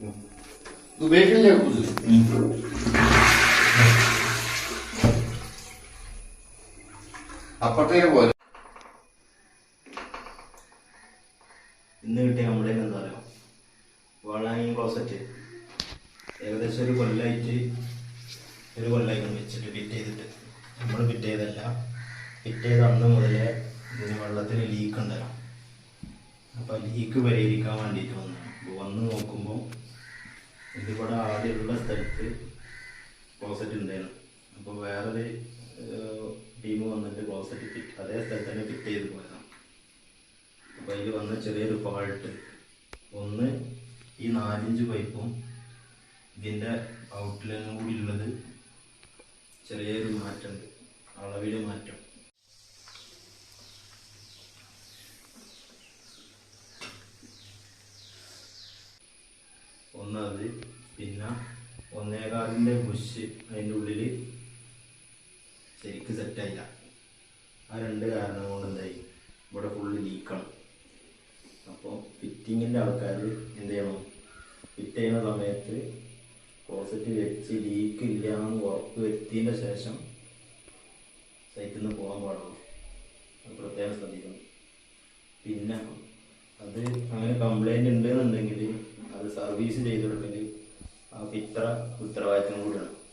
ഇത് ഉപയോഗിക്കില്ല കുതിര് അപ്പുറത്തേക്ക് പോലെ ഇന്ന് കിട്ടിയ കംപ്ലൈന്റ് എന്താ പറയുക വളാങ്ങി ക്ലോസറ്റ് ഏകദേശം ഒരു കൊല്ലായിട്ട് ഒരു കൊല്ലമായിട്ട് വെച്ചിട്ട് ഫിറ്റ് ചെയ്തിട്ട്. നമ്മൾ ഫിറ്റ് ചെയ്തല്ല ഫിറ്റ് ചെയ്ത അന്ന് മുതലേ ഇതിന് വെള്ളത്തിന് ലീക്ക് ഉണ്ടല്ലോ. അപ്പോൾ ലീക്ക് പരിഹരിക്കാൻ വേണ്ടിയിട്ട് വന്നു. വന്ന് ആദ്യമുള്ള സ്ഥലത്ത് ക്ലോസറ്റ് ഉണ്ടായിരുന്നു. അപ്പോൾ വേറൊരു ടീം വന്നിട്ട് ക്ലോസറ്റ് ഫിറ്റ് അതേ സ്ഥലത്ത് തന്നെ ഫിറ്റ് ചെയ്ത് പോയതാണ്. അപ്പോൾ അതിൽ വന്ന ചെറിയൊരു ഫാൾട്ട് ഒന്ന് ഈ നാലിഞ്ച് പൈപ്പും ഇതിന്റെ ഔട്ട്ലൈനും കൂടി ഉള്ളത് ചെറിയൊരു മാറ്റമുണ്ട്. അളവിൽ മാറ്റം. ഒന്നത് പിന്നെ ഒന്നേകാലിന്റെ ബുഷ് അതിന്റെ ഉള്ളിൽ ശരിക്ക് സെറ്റായില്ല ആ രണ്ട് കാരണം കൊണ്ട് എന്തായി? ഇവിടെ ഫുള്ള് ലീക്കാണ് അപ്പോൾ ഫിറ്റിങ്ങിന്റെ ആൾക്കാർ എന്ത് ചെയ്യണം? ഫിറ്റ് ചെയ്യുന്ന സമയത്ത് കോസറ്റ് വെച്ച് ലീക്ക് ഇല്ല എന്ന് ഉറപ്പ് വരുത്തിയതിന്റെ ശേഷം സൈറ്റിൽ നിന്ന് പോകാൻ പാടുള്ളൂ. പ്രത്യേകം ശ്രദ്ധിക്കണം. പിന്നെ അത് അങ്ങനെ കംപ്ലൈന്റ് ഉണ്ടെന്നുണ്ടെങ്കിൽ അത് സർവീസ് ചെയ്ത് විතර උත්තර වචන උඩන